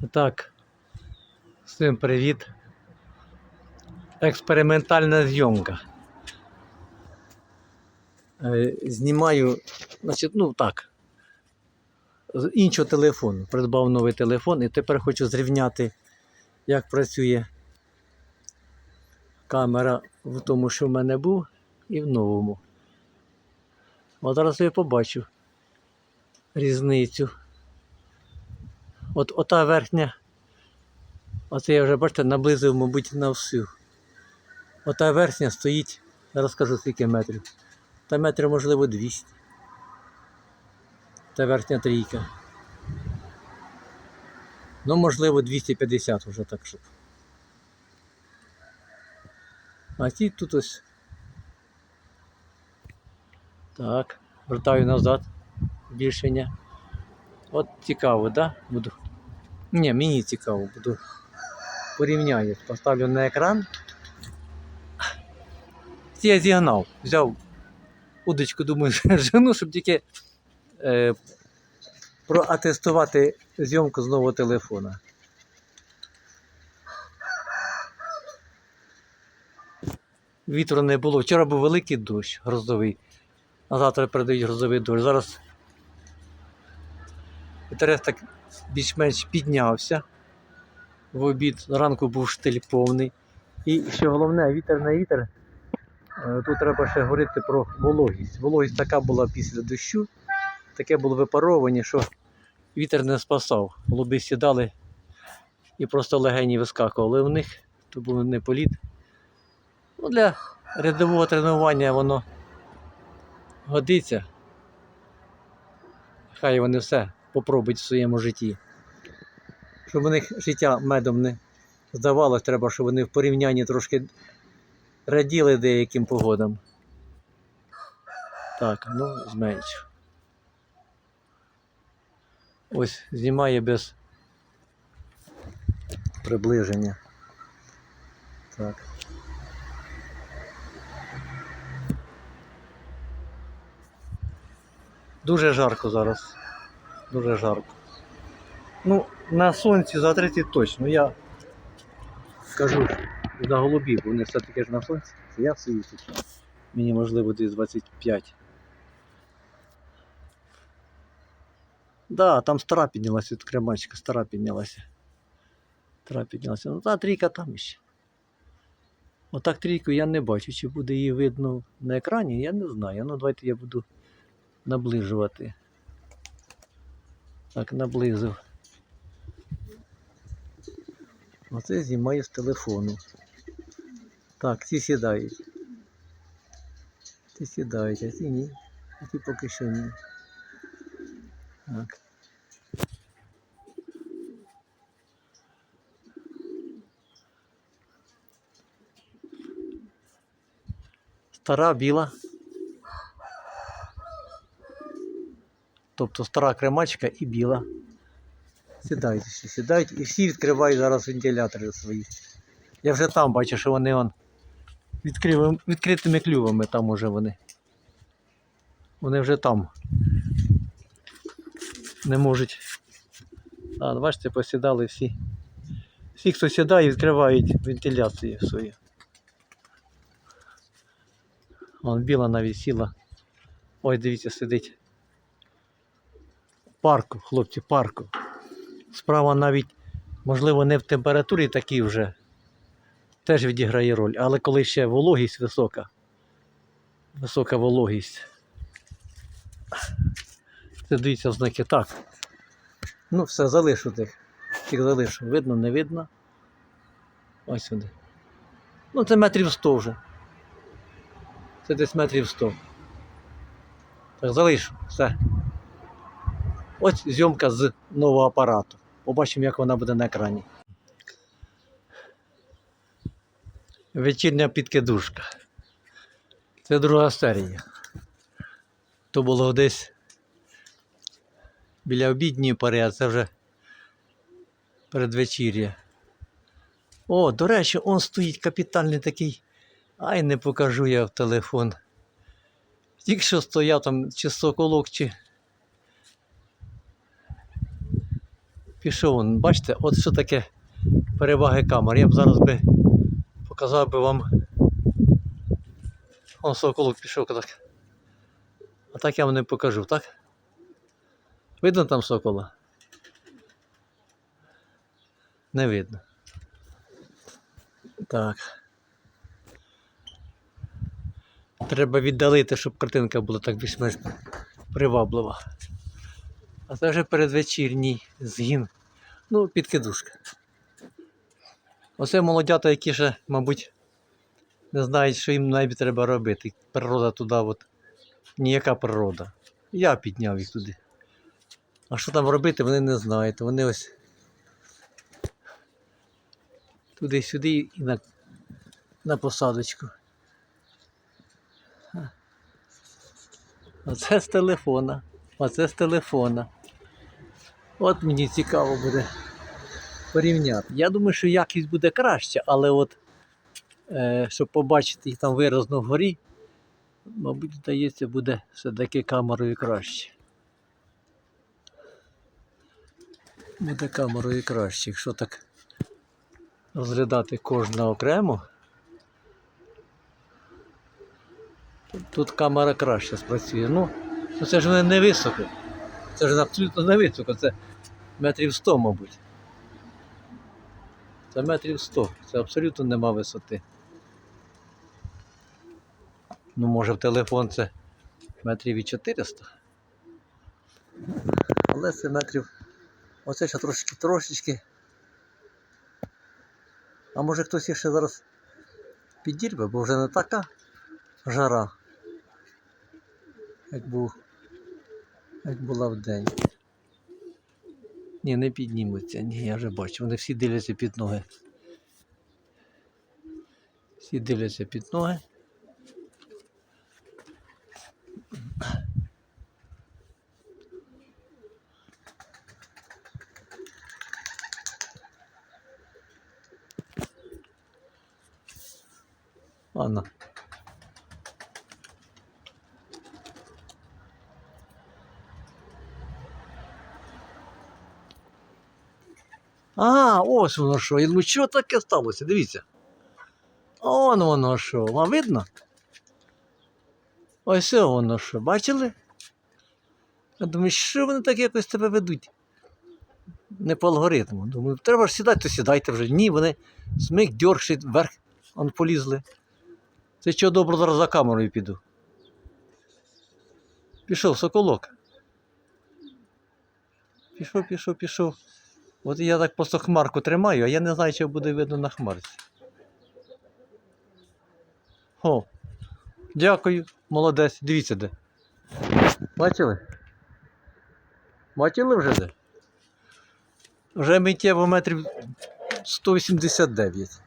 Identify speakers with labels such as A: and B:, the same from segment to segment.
A: Так, всім привіт. Експериментальна зйомка. Е, Знімаю, значить, ну так, з іншого телефону. Придбав новий телефон і тепер хочу зрівняти, як працює камера в тому, що в мене був, і в новому. От зараз я побачу різницю. От ота верхня, оце я вже, бачите, наблизив, мабуть, на всю. Ота верхня стоїть, я розкажу скільки метрів. Та метрів, можливо, 200. Та верхня трійка. Ну, можливо, 250 вже так щоб. А ті тут ось. Так, вертаю назад. Збільшення. От цікаво, да? Буду. Ні, мені цікаво, буду порівняю. Поставлю на екран. Я зігнав. Взяв удочку, думаю, жену, щоб тільки е, проатестувати зйомку з нового телефона. Вітру не було. Вчора був великий дощ грозовий, а завтра передають грозовий дощ. Зараз Вітерець так більш-менш піднявся. В обід зранку був штиль повний. І що головне, вітер на вітер. Е, Тут треба ще говорити про вологість. Вологість така була після дощу, таке було випаровування, що вітер не спасав. Голуби сідали і просто легені вискакували в них, то був не політ. Ну, для рядового тренування воно годиться. Хай вони все попробують в своєму житті. Щоб у них життя медом не здавалось, треба, щоб вони в порівнянні трошки раділи деяким погодам. Так, ну, зменшу. Ось знімає без приближення. Так. Дуже жарко зараз. Дуже жарко. Ну, на сонці за 30 точно. Я кажу за голубів, вони все-таки ж на сонці. Це я світу. Мені можливо десь 25. Да, там стара піднялася, от кремачка стара піднялася. Стара піднялася. Ну та трійка там ще. Отак трійку я не бачу. Чи буде її видно на екрані, я не знаю. Ну давайте я буду наближувати. Так, наблизив. Оце знімаю з телефону. Так, ці сідають. Ці сідають, а ці ні. А ці поки що ні. Так. Стара біла. Тобто стара кремачка і біла. Сідають всі, сідають і всі відкривають зараз вентилятори свої. Я вже там бачу, що вони он відкрив, відкритими клювами там уже вони. Вони вже там. Не можуть. А, бачите, посідали всі. Всі, хто сідає, відкривають вентиляцію свою. Вон біла навіть сіла. Ой, дивіться, сидить. Парку, хлопці, парку. Справа навіть, можливо, не в температурі такій вже теж відіграє роль, але коли ще вологість висока, висока вологість. Це дивіться знаки. Так. Ну, все, залишу тих. Тих залишу. Видно, не видно. Ось сюди. Ну, це метрів 100 вже. Це десь метрів 100. Так, залишу. Все. Ось зйомка з нового апарату. Побачимо, як вона буде на екрані. Вечірня підкидушка. Це друга серія. То було десь біля обідньої пари, а це вже передвечір'я. О, до речі, он стоїть капітальний такий. Ай, не покажу я в телефон. Тільки що стояв там чи соколок, чи пішов. он. Бачите, от що таке переваги камер. Я б зараз би показав би вам. Он соколок пішов так. А так я вам не покажу, так? Видно там сокола? Не видно. Так. Треба віддалити, щоб картинка була так більш-менш приваблива. А це вже передвечірній згін. Ну, підкидушка. Оце молодята, які ще, мабуть, не знають, що їм навіть треба робити. Природа туди, от. Ніяка природа. Я підняв їх туди. А що там робити, вони не знають. Вони ось туди-сюди і на, на посадочку. Оце з телефона. Оце з телефона. От мені цікаво буде порівняти. Я думаю, що якість буде краще, але от е, щоб побачити їх там виразно вгорі, мабуть, здається, буде все-таки камерою краще. Буде камерою краще, якщо так розглядати кожну окремо. Тут камера краще спрацює. Ну, ну це ж не, не високо. Це ж абсолютно не високо, це метрів 100, мабуть. Це метрів 100, це абсолютно нема висоти. Ну, може в телефон це метрів і 400. Але це метрів. Оце ще трошечки трошечки. А може хтось ще зараз підірве, бо вже не така жара, як був, як була в день. Ні, не піднімуться, ні, я вже бачу. Вони всі дивляться під ноги. Всі дивляться під ноги. Ладно. А, ось воно що. Я думаю, що таке сталося? Дивіться. Он воно що. Вам видно? Ось воно що. Бачили? Я думаю, що вони так якось тебе ведуть? Не по алгоритму. Думаю, треба ж сідати, то сідайте вже. Ні, вони смик, дьоршить вверх, он полізли. Це чого добро зараз за камерою піду. Пішов соколок. Пішов, пішов, пішов. От я так просто хмарку тримаю, а я не знаю, чи буде видно на хмарці. О, дякую, молодець. Дивіться де. Бачили? Бачили вже де? Вже миттєво метрів 189.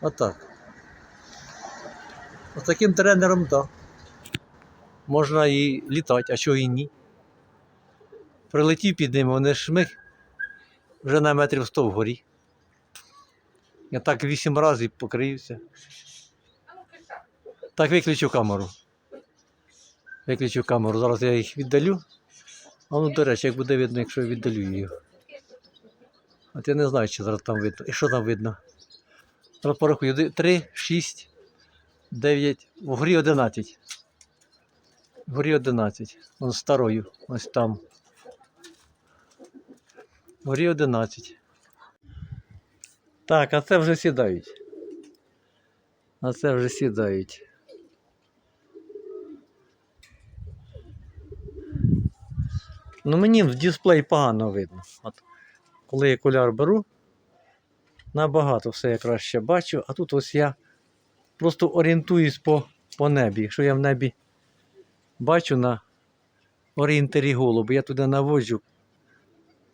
A: Отак. З таким тренером, так. Можна і літати, а чого і ні. Прилетів під ним, вони шмих вже на метрів 100 вгорі. Я так вісім разів покрився. Так виключу камеру. Виключу камеру. Зараз я їх віддалю. А ну, до речі, як буде видно, якщо я віддалю її. От я не знаю, чи зараз там видно. І що там видно? Зараз порахую. 3, 6, 9, вгорі 11. Вгорі 11. Вон старою. Ось там. Вгорі 11. Так, а це вже сідають. А це вже сідають. Ну мені в дисплей погано видно. От, коли я окуляр беру, набагато все я краще бачу, а тут ось я просто орієнтуюсь по, по небі. Якщо я в небі бачу на орієнтирі голуби, я туди наводжу.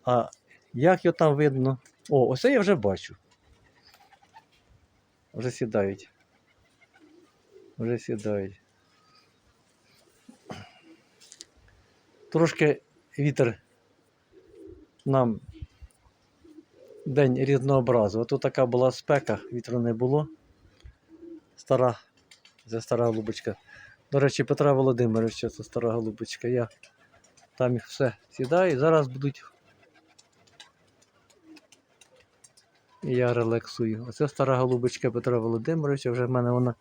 A: А як його там видно? О, ось я вже бачу. Вже сідають. Вже сідають. Трошки вітер нам день різнообразив. Тут така була спека, вітру не було. Стара, це стара голубочка. До речі, Петра Володимировича, це стара голубочка. Я там їх все сідаю. Зараз будуть Я релаксую. Оце стара голубочка Петра Володимировича, вже в мене вона